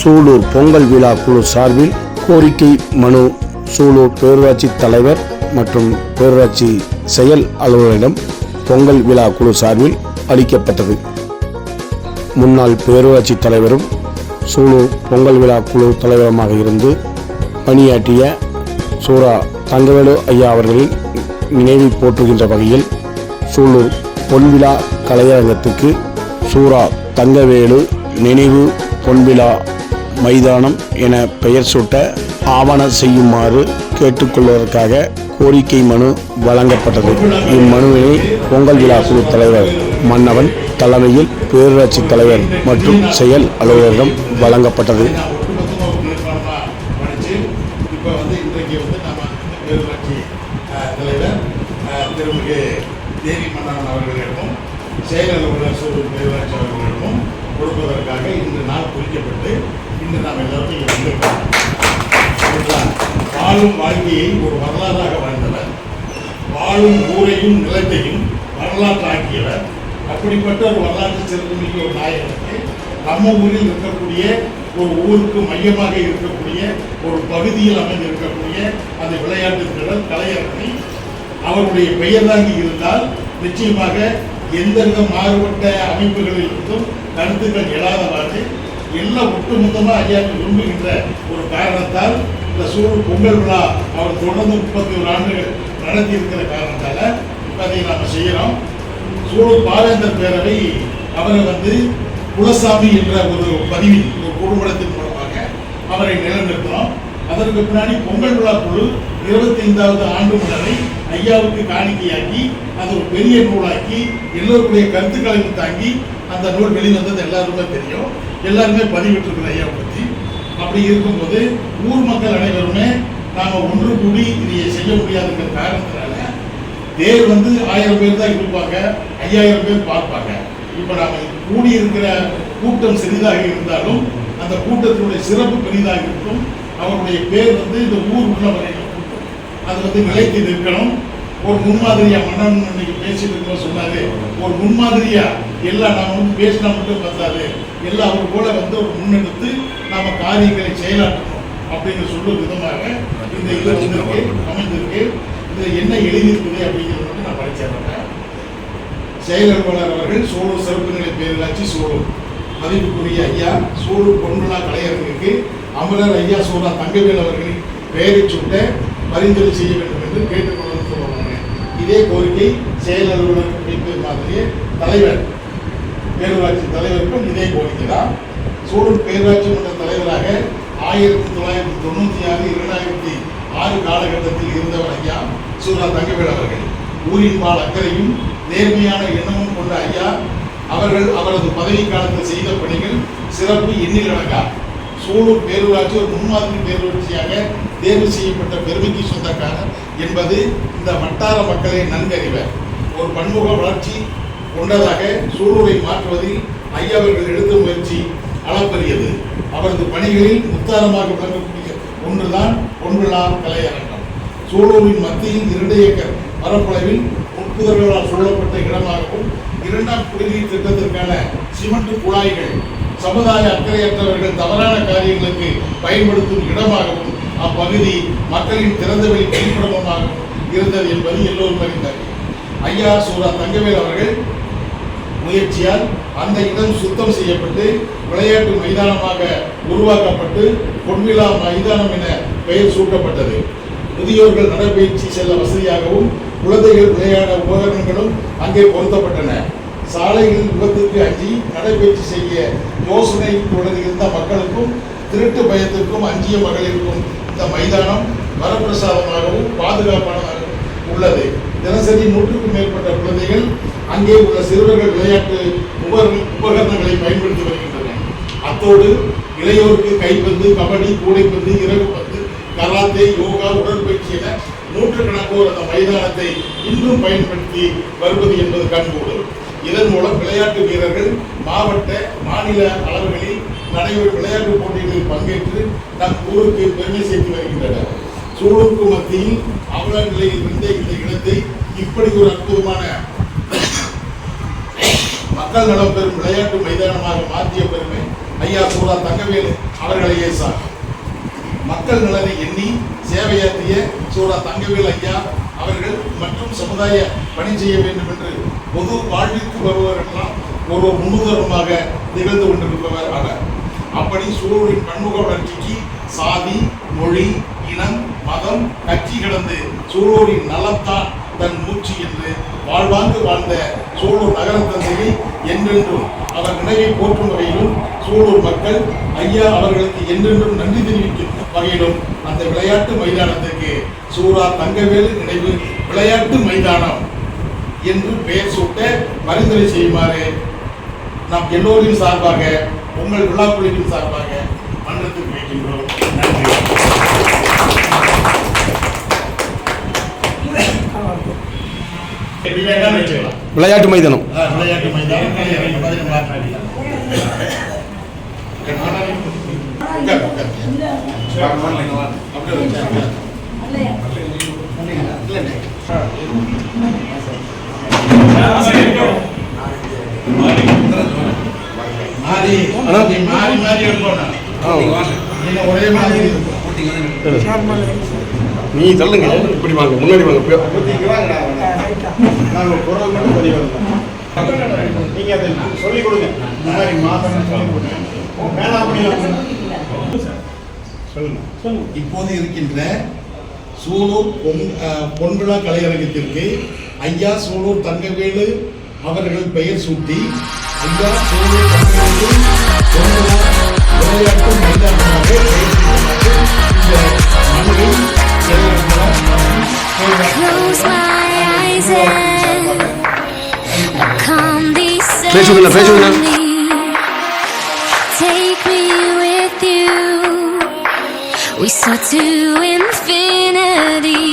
சூலூர் பொங்கல் விழா குழு சார்பில் கோரிக்கை மனு சூலூர் பேரூராட்சி தலைவர் மற்றும் பேரூராட்சி செயல் அலுவலரிடம் பொங்கல் விழா குழு சார்பில் அளிக்கப்பட்டது. முன்னாள் பேரூராட்சி தலைவரும் சூலூர் பொங்கல் விழா குழு தலைவருமாக இருந்து பணியாற்றிய சூரா தங்கவேலு ஐயா அவர்களின் நினைவை போற்றுகின்ற வகையில் சூலூர் பொன்விழா கலையரங்கத்துக்கு சூரா தங்கவேலு நினைவு பொன்விழா மைதானம் என பெயர் சூட்ட ஆவண செய்யுமாறு கேட்டுக்கொள்வதற்காக கோரிக்கை மனு வழங்கப்பட்டது. இம்மனுவினை பொங்கல் விழா குழு தலைவர் மன்னவன் தலைமையில் பேரூராட்சி தலைவர் மற்றும் செயல் அலுவலரிடம் வழங்கப்பட்டது. ஒட்டுமொத்தமாக நிர்மாணமாக தேவி மன்னன் அவர்களிடமும் செயல் அலுவலர் சூழல் பேரூராட்சி அவர்களிடமும் கொடுப்பதற்காக இன்று நாள் குறிக்கப்பட்டு இன்று நாம் எல்லாத்தையும் வந்திருக்கிறோம் வந்திருக்கோம் சரிங்களா? வாழும் வாழ்க்கையை ஒரு வரலாறாக வாழ்ந்தவர் வாழும் ஊரையும் நிலத்தையும் வரலாற்றாக்கியவர் அப்படிப்பட்ட ஒரு வரலாற்று சிறப்புமிக்க ஒரு நாயகனுக்கு நம்ம ஊரில் இருக்கக்கூடிய ஒரு ஊருக்கு மையமாக இருக்கக்கூடிய ஒரு பகுதியில் அமைந்து இருக்கக்கூடிய அந்த விளையாட்டு வீரர் கலையரங்கை அவருடைய பெயர் தாங்கி இருந்தால் நிச்சயமாக எந்தெந்த மாறுபட்ட அமைப்புகளில் இருந்தும் கருத்துக்கள் எழாதவாறு எல்லாம் ஒட்டுமொத்தமாக ஐயாக்கு விரும்புகின்ற ஒரு காரணத்தால் இந்த சூழல் பொங்கல் விழா அவர் தொடர்ந்து முப்பத்தி ஒரு ஆண்டுகள் நடத்தி இருக்கிற காரணத்தால் அதை நாம் செய்கிறோம் சூழல் பாலேந்தர் பேரவை அவரை வந்து குலசாமி என்ற ஒரு பதிவில் ஒரு குழுமடத்தின் மூலமாக அவரை நிலநிறுத்தினோம் அதற்கு பின்னாடி பொங்கல் விழா குழு இருபத்தி ஐந்தாவது ஆண்டு மலரை ஐயாவுக்கு காணிக்கையாக்கி அதை ஒரு பெரிய நூலாக்கி எல்லோருடைய கருத்துக்களையும் தாங்கி அந்த நூல் வெளிவந்தது எல்லாருமே தெரியும். எல்லாருமே பதிவிட்டிருக்கிற ஐயாவை பற்றி அப்படி இருக்கும்போது ஊர் மக்கள் அனைவருமே நாங்கள் ஒன்று கூடி இதை செய்ய முடியாதுங்கிற காரணத்தினால தேர் வந்து ஆயிரம் பேர் தான் இருப்பாங்க ஐயாயிரம் பேர் பார்ப்பாங்க. இப்போ நாங்கள் கூடி இருக்கிற கூட்டம் சிறிதாக இருந்தாலும் அந்த கூட்டத்தினுடைய சிறப்பு பெரிதாக இருக்கும். அவருடைய பேர் வந்து இந்த ஊர் உள்ள கூட்டம். அது வந்து நிலைத்து நிற்கணும் ஒரு முன்மாதிரியா மன்னன் இன்னைக்கு பேசிட்டு இருக்கோம் சொன்னாரு. ஒரு முன்மாதிரியா எல்லாம் நாம வந்து பேசினா மட்டும் பார்த்தாரு. எல்லாம் அவர் போல வந்து ஒரு முன்னெடுத்து நாம காரியங்களை செயலாற்றணும் அப்படின்னு சொல்லும் விதமாக இந்த இது வந்திருக்கு அமைந்திருக்கு. இது என்ன எழுதியிருக்குது அப்படிங்கிறது வந்து நான் படிச்சிடுறேன் செயல் அவர்கள் சோழூர் சிறப்பு நிலை பேரூராட்சி சோழூர் மதிப்புக்குரிய ஐயா சோழூர் பொன்விழா கலையரங்குக்கு அமரர் ஐயா சோழா தங்கவேல் அவர்களின் பெயரை சூட்ட பரிந்துரை செய்ய வேண்டும் என்று கேட்டுக்கொள்ள இதே கோரிக்கை செயல் அலுவலர் மாதிரியே தலைவர் பேரூராட்சி தலைவருக்கும் இதே கோரிக்கை தான். சூழல் பேரூராட்சி மன்ற தலைவராக ஆயிரத்தி தொள்ளாயிரத்தி தொண்ணூத்தி ஆறு இரண்டாயிரத்தி ஆறு காலகட்டத்தில் இருந்தவர் ஐயா சூரா தங்கவேல் அவர்கள். ஊரின் பால் அக்கறையும் நேர்மையான எண்ணமும் கொண்ட ஐயா அவர்கள் அவரது பதவி காலத்தில் செய்த பணிகள் சிறப்பு எண்ணிலடங்கா. சூலூர் பேரூராட்சி ஒரு முன்மாதிரி பேரூராட்சியாக தேர்வு செய்யப்பட்ட பெருமைக்கு சொந்தக்காரர் என்பது இந்த வட்டார மக்களை நன்கறிவர். ஒரு பன்முக வளர்ச்சி கொண்டதாக சூலூரை மாற்றுவதில் ஐயாவர்கள் எடுத்த முயற்சி அளப்பரியது. அவரது பணிகளில் முத்தாரமாக விளங்கக்கூடிய ஒன்றுதான் ஒன்றுலாம் கலையரங்கம். சூலூரின் மத்தியில் இரண்டு ஏக்கர் பரப்பளவில் உட்புதர்களால் சூழப்பட்ட இடமாகவும் இரண்டாம் குடிநீர் திட்டத்திற்கான சிமெண்ட் குழாய்கள் சமுதாய அக்கறையற்றவர்கள் தவறான காரியங்களுக்கு பயன்படுத்தும் இடமாகவும் அப்பகுதி மக்களின் திறந்தவெளி கழிப்பிடமாகவும் இருந்தது என்பது எல்லோரும் அறிந்தார்கள். ஐயா சூரா தங்கவேல் அவர்கள் முயற்சியால் அந்த இடம் சுத்தம் செய்யப்பட்டு விளையாட்டு மைதானமாக உருவாக்கப்பட்டு பொன்விழா மைதானம் என பெயர் சூட்டப்பட்டது. முதியோர்கள் நடைபயிற்சி செல்ல வசதியாகவும் குழந்தைகள் விளையாட உபகரணங்களும் அங்கே பொருத்தப்பட்டன. சாலைகளில் விபத்துக்கு அஞ்சி நடைபயிற்சி செய்ய யோசனையுடன் இருந்த மக்களுக்கும் திருட்டு பயத்திற்கும் அஞ்சிய மகளிருக்கும் இந்த மைதானம் வரப்பிரசாதமாகவும் பாதுகாப்பானதாகவும் உள்ளது. தினசரி நூற்றுக்கும் மேற்பட்ட குழந்தைகள் அங்கே உள்ள சிறுவர்கள் விளையாட்டு உபகரண- உபகரணங்களை பயன்படுத்தி வருகின்றன அத்தோடு இளையோருக்கு கைப்பந்து கபடி கூடைப்பந்து இறகுப்பந்து கராத்தே யோகா உடற்பயிற்சி என நூற்றுக்கணக்கோர் அந்த மைதானத்தை இன்றும் பயன்படுத்தி வருவது என்பது கண்கூடும். இதன் மூலம் விளையாட்டு வீரர்கள் மாவட்ட மாநில அளவுகளில் நடைபெறும் விளையாட்டு போட்டிகளில் பங்கேற்று நம் ஊருக்கு பெருமை சேர்த்து வருகின்றனர். சூழலுக்கு மத்தியில் அவல நிலையில் இருந்த இந்த இடத்தை இப்படி ஒரு அற்புதமான மக்கள் நலம் பெறும் விளையாட்டு மைதானமாக மாற்றிய பெருமை ஐயா சூரா தங்கவேலு அவர்களையே சார் மக்கள் நலனை எண்ணி சேவையாற்றிய சூரா தங்கவேல் ஐயா அவர்கள் மற்றும் சமுதாய பணி செய்ய வேண்டும் என்று பொது வாழ்விற்கு வருவவரெல்லாம் ஒரு முன்னுதாரணமாக நிகழ்ந்து கொண்டிருப்பவர் அவர். அப்படி சூழலின் பன்முக வளர்ச்சிக்கு சாதி மொழி இனம் மதம் கட்சி கடந்து சூழலின் நலத்தான் தன் மூச்சு என்று வாழ்வாங்கு வாழ்ந்த சூழூர் நகர தந்தையை என்றென்றும் அவர் நினைவை போற்றும் வகையிலும் சூழூர் மக்கள் ஐயா அவர்களுக்கு என்றென்றும் நன்றி தெரிவிக்கும் வகையிலும் அந்த விளையாட்டு மைதானத்திற்கு சூரா தங்கவேலு நினைவு விளையாட்டு மைதானம் என்று பெயர் சூட்ட பரிந்துரை செய்யுமாறு நாம் எல்லோரின் சார்பாக உங்கள் விழா குழுவின் சார்பாக மன்றத்துக்கு வைக்கின்றோம் நன்றி. விளையாட்டு மைதானம். விளையாட்டு மைதானம். நீ சொல்லுங்க இப்படி வாங்க முன்னாடி வாங்க நீங்க அதை சொல்லிக் கொடுங்க முன்னாடி மாதம் சொல்லிக் கொடுங்க இப்போது இருக்கின்ற சூலூர் பொன் பொன்விழா கலையரங்கத்திற்கு ஐயா சூலூர் தங்கவேலு அவர்கள் பெயர் சூட்டி ஐயா சூலூர் தங்கவேலு விளையாட்டு மைதானமாக. Take me with you. We soar to infinity.